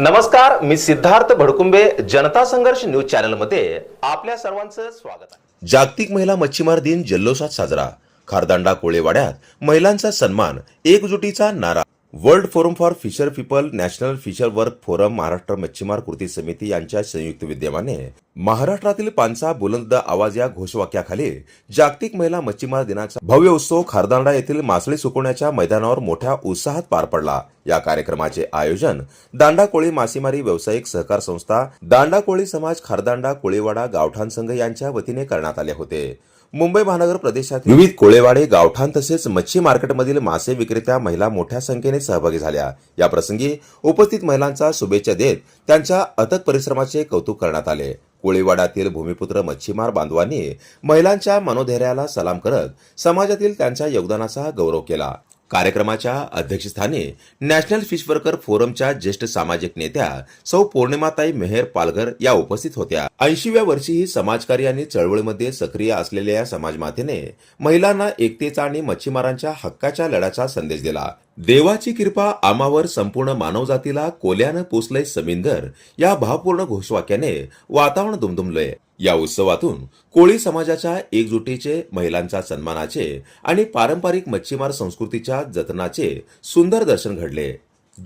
नमस्कार मी सिद्धार्थ भडकुंबे जनता संघर्ष न्यूज चॅनलमध्ये आपल्या सर्वांचं स्वागत आहे. जागतिक महिला मच्छीमार दिन जल्लोषात साजरा. खारदांडा कोळेवाड्यात महिलांचा सन्मान एकजुटीचा नारा. World forum for fisher people national fisher work forum Maharashtra मच्छीमार कृती समिती यांच्या संयुक्त विद्यमाने महाराष्ट्रातील पांचा बुलंद आवाज या घोषवाक्याखाली जागतिक महिला मच्छीमार दिनाचा भव्य उत्सव खारदांडा येथील मासळी सुकवण्याच्या मैदानावर मोठ्या उत्साहात पार पडला. या कार्यक्रमाचे आयोजन दांडा कोळी मासेमारी व्यावसायिक सहकार संस्था दांडा कोळी समाज खारदांडा कोळीवाडा गावठाण संघ यांच्या वतीने करण्यात आले होते. मुंबई महानगर प्रदेशात विविध कोळेवाडे गावठाण तसेच मच्छी मार्केटमधील मासे विक्रेत्या महिला मोठ्या संख्येने सहभागी झाल्या. या प्रसंगी उपस्थित महिलांचा शुभेच्छा देत त्यांच्या अथक परिश्रमाचे कौतुक करण्यात आले. कोळीवाड्यातील भूमिपुत्र मच्छीमार बांधवांनी महिलांच्या मनोधैर्याला सलाम करत समाजातील त्यांच्या योगदानाचा गौरव केला. कार्यक्रमाच्या अध्यक्षस्थानी नॅशनल फिश वर्कर फोरमच्या ज्येष्ठ सामाजिक नेत्या सौ पौर्णिमाताई मेहर पालघर या उपस्थित होत्या. ऐंशीव्या वर्षी ही समाजकार्य आणि चळवळीमध्ये सक्रिय असलेल्या या समाजमातेने महिलांना एकतेचा आणि मच्छीमारांच्या हक्काच्या लढ्याचा संदेश दिला. देवाची कृपा आमावर संपूर्ण मानवजातीला कोल्यानं पोचलंय समिंदर. या भावपूर्ण घोषवाक्याने वातावरण दुमदुमलंय. या उत्सवातून कोळी समाजाच्या एकजुटीचे महिलांच्या सन्मानाचे आणि पारंपरिक मच्छीमार संस्कृतीच्या जतनाचे सुंदर दर्शन घडले.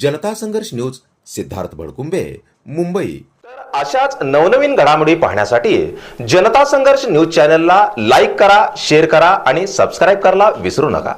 जनता संघर्ष न्यूज सिद्धार्थ भडकुंबे मुंबई. अशाच नवनवीन घडामोडी पाहण्यासाठी जनता संघर्ष न्यूज चॅनलला लाईक करा शेअर करा आणि सबस्क्राईब करायला विसरू नका.